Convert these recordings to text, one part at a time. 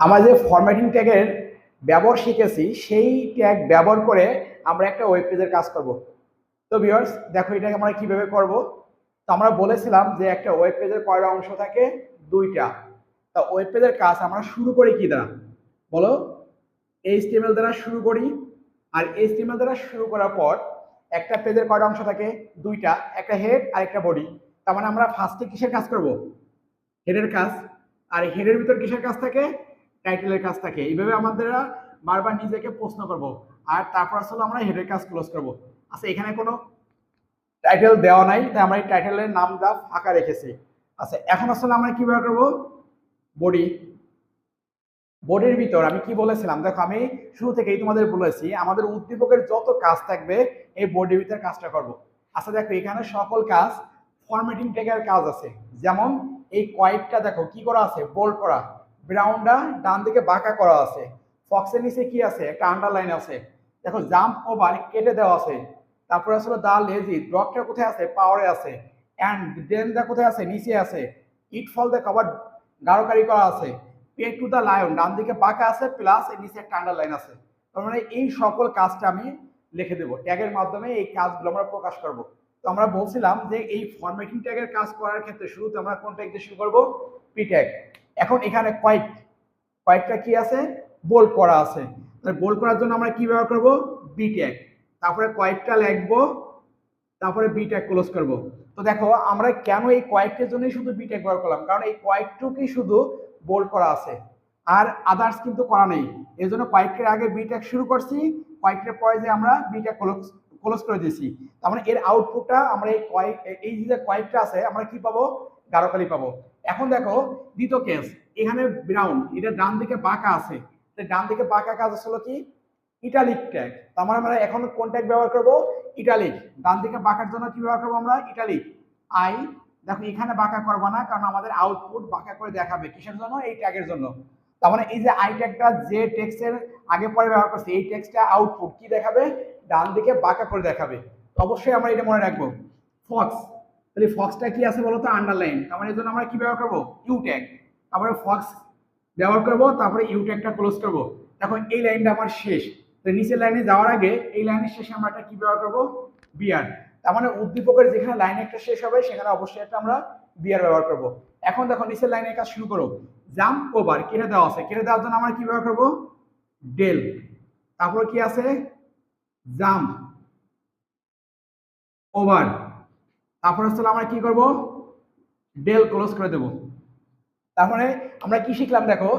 আমরা যে ফরম্যাটিং ট্যাগের ব্যবহার শিখেছি, সেই ট্যাগ ব্যবহার করে আমরা একটা ওয়েব পেজের কাজ করব। তো ভিউয়ার্স দেখো এটাকে আমরা কীভাবে করব? তো আমরা বলেছিলাম যে একটা ওয়েব পেজের কয়টা অংশ থাকে? দুইটা। তা ওয়েব পেজের কাজ আমরা শুরু করি কি দ্বারা? বলো? এইচটিএমএল দ্বারা শুরু করি। আর এইচটিএমএল দ্বারা শুরু করার পর একটা পেজের কয়টা অংশ থাকে? দুইটা। একটা হেড আর একটা বডি তার মানে আমরা ফার্স্টে কিসের কাজ করব? হেডের কাজ। আর হেডের ভিতর কিসের কাজ থাকে? টাইটেলের কাজ থাকে। এইভাবে আমাদের বারবার নিজেকে প্রশ্ন করব। আর তারপর আসলে আমরা হেডের কাজ ক্লোজ করব। আচ্ছা এখানে কোনো টাইটেল দেওয়া নাই, তাই আমরা এই টাইটেলের নামটা ফাঁকা রেখেছি। আচ্ছা এখন আসলে আমরা কি ব্যবহার করব? বডি বডির ভিতর আমি কি বলেছিলাম? দেখো, আমি শুরু থেকেই তোমাদের বলেছি, আমাদের উদ্দীপকের যত কাজ থাকবে, এই বডির ভিতরে কাজটা করব। আচ্ছা দেখো, এখানে সকল কাজ ফরম্যাটিং ট্যাগের কাজ আছে। যেমন এই কয়েকটা, দেখো, কি করা আছে? বোল্ড করা। ব্রাউনটা ডান দিকে বাঁকা করা আছে। ফক্সের নিচে কি আছে? একটা আন্ডারলাইন আছে। দেখো জাম্প ওভার কেটে দেওয়া আছে। তারপরে আসলে দা লেজি ডকটা কোথায় আছে? পাওয়ারে আছে। অ্যান্ড দা কোথায় আছে? নিচে আছে। ইট ফল আবার গাঢ়কারি করা আছে। পে টু দ্য লায়ন ডান দিকে বাঁকা আছে প্লাস এর নিচে একটা আন্ডারলাইন আছে। তার মানে এই সকল কাজটা আমি লিখে দেবো। ট্যাগের মাধ্যমে এই কাজগুলো আমরা প্রকাশ করব। তো আমরা বলছিলাম যে এই ফরম্যাটিং ট্যাগের কাজ করার ক্ষেত্রে শুরুতে আমরা কোন ট্যাগ দিয়ে শুরু করব? পি ট্যাগ এখন এখানে কয়েক, কয়েকটা কি আছে? বোল করা আছে। বোল করার জন্য আমরা কি ব্যবহার করব? বি ট্যাগ তারপরে কয়েকটা লিখব, তারপরে বি ট্যাগ ক্লোজ করব। তো দেখো, আমরা কেন এই কয়েকটার জন্যই শুধু বি ট্যাগ ব্যবহার করলাম? কারণ এই কয়েকটুকুই শুধু বোল করা আছে। আর আদার্স কিন্তু করা নেই। এই জন্য কয়েকটার আগে বি ট্যাগ শুরু করছি, কয়েকটার পরে যে আমরা বি ট্যাগ ক্লোজ ক্লোজ করে দিয়েছি। তার মানে এর আউটপুটটা আমরা এই কয়েক, এই যে কয়েকটা আছে, আমরা কি পাবো? গাঢ়কালি পাবো। এখন দেখো, দ্বিতীয় কেস এখানে ব্রাউন এটা ডান দিকে বাঁকা আছে। ডান দিকে বাঁকা কাজ আসলে কি? ইটালিক ট্যাগ তার মানে আমরা এখন কোন ট্যাগ ব্যবহার করব? ইটালিক ডান দিকে বাঁকার জন্য কি ব্যবহার করব আমরা? ইটালিক আই দেখো, এখানে বাঁকা করব না, কারণ আমাদের আউটপুট বাঁকা করে দেখাবে কিসের জন্য? এই ট্যাগের জন্য। তার মানে এই যে আই ট্যাগটা যে টেক্সটের আগে পরে ব্যবহার করছে, এই টেক্সটা আউটপুট কি দেখাবে? ডান দিকে বাঁকা করে দেখাবে। অবশ্যই আমরা এটা মনে রাখব। ফক্স তাহলে ফক্সটা কি আছে বলতো আন্ডারলাইন তার মানে জন্য আমরা কি ব্যবহার করব? ইউ ট্যাগ তারপরে ফক্স ব্যবহার করব, তারপরে ইউ ট্যাগটা ক্লোজ করব। এখন এই লাইনটা আমার শেষ। তো নিচের লাইনে যাওয়ার আগে এই লাইনের শেষে আমরা একটা কি ব্যবহার করব? বিয়ার তার মানে উদ্দীপকের যেখানে লাইন একটা শেষ হবে, সেখানে অবশ্যই একটা আমরা বিয়ার ব্যবহার করব। এখন দেখো, নিচের লাইনের কাজ শুরু করো। জাম্প ওভার কেটে দেওয়া আছে। কেটে দেওয়ার জন্য আমরা কি ব্যবহার করব? ডেল তারপরে কি আছে? জাম্প ওভার তারপরে হচ্ছে আমরা কি করব? ডেল ক্লোজ করে দেব। তার মানে আমরা কি শিখলাম দেখো?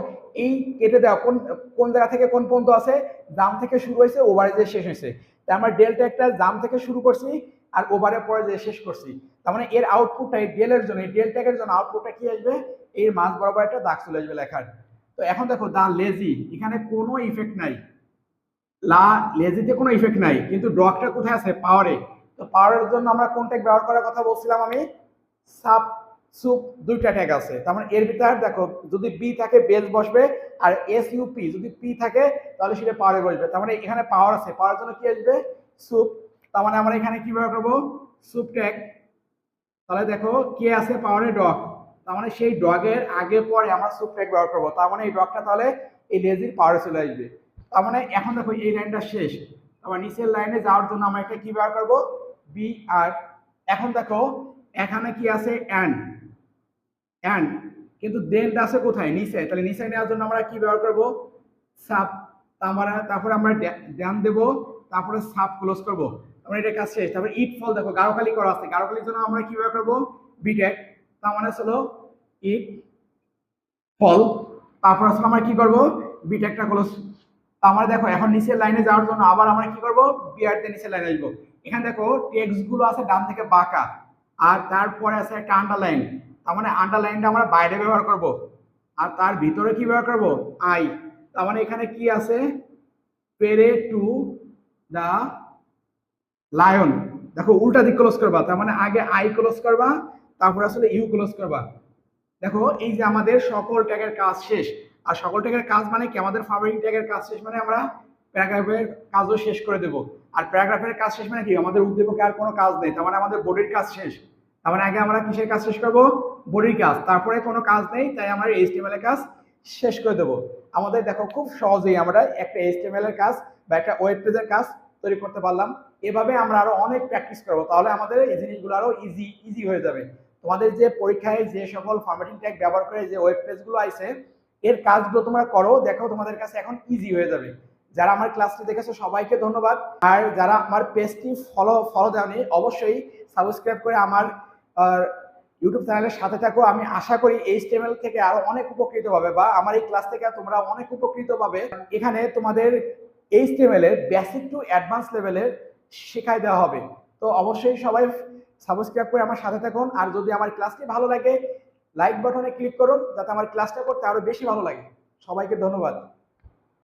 এই কেটে দেওয়া কোন কোন জায়গা থেকে কোন পর্যন্ত আছে? জাম থেকে শুরু হয়েছে, ওভারে যে শেষ হয়েছে। তাই আমরা ডেলটা একটা জাম থেকে শুরু করছি আর ওভারের পরে যে শেষ করছি। তার মানে এর আউটপুটটা এই ডেলের জন্য, এই ডেল ট্যাগের জন্য আউটপুটটা কি আসবে? এর মাঝ বরাবর একটা দাগ চলে আসবে লেখার। তো এখন দেখো, দা লেজি এখানে কোনো ইফেক্ট নাই। লা লেজিতে কোনো ইফেক্ট নাই, কিন্তু ডগটা কোথায় আছে? পাওয়ারে তো পাওয়ারের জন্য আমরা কোন ট্যাগ ব্যবহার করার কথা বলছিলাম আমি সাব সুপ দুইটা ট্যাগ আছে। তার মানে এর ভিতরে দেখো, যদি বি থাকে বেস বসবে, আর এস ইউপি যদি পি থাকে, তাহলে সেটা পাওয়ারে বসবে। তার মানে এখানে পাওয়ার আছে। পাওয়ার জন্য কি আসবে? সুপ তার মানে আমরা এখানে কি ব্যবহার করব? সুপ ট্যাগ তাহলে দেখো, কে আছে পাওয়ারে ডগ তার মানে সেই ডগের আগে পরে আমরা সুপ ট্যাগ ব্যবহার করব। তার মানে এই ডগটা তাহলে এই লেজির পাওয়ারে চলে আসবে। তার মানে এখন দেখো এই লাইনটা শেষ। তারপর নিচের লাইনে যাওয়ার জন্য আমরা একটা কি ব্যবহার করব? বি আর এখন দেখো, এখানে কি আছে? অ্যান্ড অ্যান্ড কিন্তু দেনটা আছে কোথায়? নিচে। তাহলে নিচে নেওয়ার জন্য আমরা কি ব্যবহার করব? সাপ আমরা তারপরে আমরা ড্যান দেবো, তারপরে সাপ ক্লোজ করব। আমরা এটা কাজ শেষ। তারপরে ইট ফল দেখো, গাঢ়কালি করা আছে। গাঢ়কালির জন্য আমরা কি ব্যবহার করব? বিটেক তার মানে হলো ইট ফল তারপর আসলে আমরা কি করব? বিটেকটা ক্লোজ তার মানে দেখো, এখন নিচের লাইনে যাওয়ার জন্য আবার আমরা কি করব? বিআরতে নিচের লাইনে আসব। এখানে দেখো টেক্সটগুলো আছে ডান থেকে বাঁকা, আর তারপরে আছে একটা আন্ডারলাইন তার মানে আন্ডারলাইনটা আমরা বাইরে ব্যবহার করব। আর তার ভিতরে কি ব্যবহার করব? আই তার মানে এখানে কি আছে? পেরে টু দা লায়ন দেখো উল্টা দিক ক্লোজ করবা, তার মানে আগে আই ক্লোজ করবা, তারপর আসলে ইউ ক্লোজ করবা। দেখো, এই যে আমাদের সকল ট্যাগের কাজ শেষ আর সকল ট্যাগের কাজ মানে কি? আমাদের ফার্মিং ট্যাগের কাজ শেষ মানে আমরা প্যারাগ্রাফের কাজও শেষ করে দেবো। আর প্যারাগ্রাফের কাজ শেষ মানে কি? আমাদের উদ্দীপকে আর কোনো কাজ নেই। তার মানে আমাদের বডির কাজ শেষ। তার মানে আগে আমরা কিসের কাজ শেষ করব? বডির কাজ। তারপরে কোনো কাজ নেই, তাই আমার এইচটিএমএল এর কাজ শেষ করে দেবো। আমাদের দেখো খুব সহজেই আমরা একটা এইচটিএমএল এর কাজ বা একটা ওয়েব পেজের কাজ তৈরি করতে পারলাম। এভাবে আমরা আরও অনেক প্র্যাকটিস করব। তাহলে আমাদের এই জিনিসগুলো আরও ইজি ইজি হয়ে যাবে। তোমাদের যে পরীক্ষায় যে সকল ফরম্যাটিং ট্যাগ ব্যবহার করে যে ওয়েব পেজগুলো আছে এর কাজগুলো তোমরা করো, দেখো তোমাদের কাছে এখন ইজি হয়ে যাবে। যারা আমার ক্লাসটি দেখেছ, সবাইকে ধন্যবাদ। আর যারা আমার পেজটি ফলো ফলো দেওনি, অবশ্যই সাবস্ক্রাইব করে আমার ইউটিউব চ্যানেলের সাথে থাকো। আমি আশা করি এইচটিএমএল থেকে আরও অনেক উপকৃত হবে, বা আমার এই ক্লাস থেকে তোমরা অনেক উপকৃত পাবে। এখানে তোমাদের এই এর বেসিক টু অ্যাডভান্স লেভেলের শেখাই দেওয়া হবে। তো অবশ্যই সবাই সাবস্ক্রাইব করে আমার সাথে থাকুন। আর যদি আমার ক্লাসটি ভালো লাগে লাইক বাটনে ক্লিক করুন যাতে আমার ক্লাসটা করতে আরও বেশি ভালো লাগে। সবাইকে ধন্যবাদ।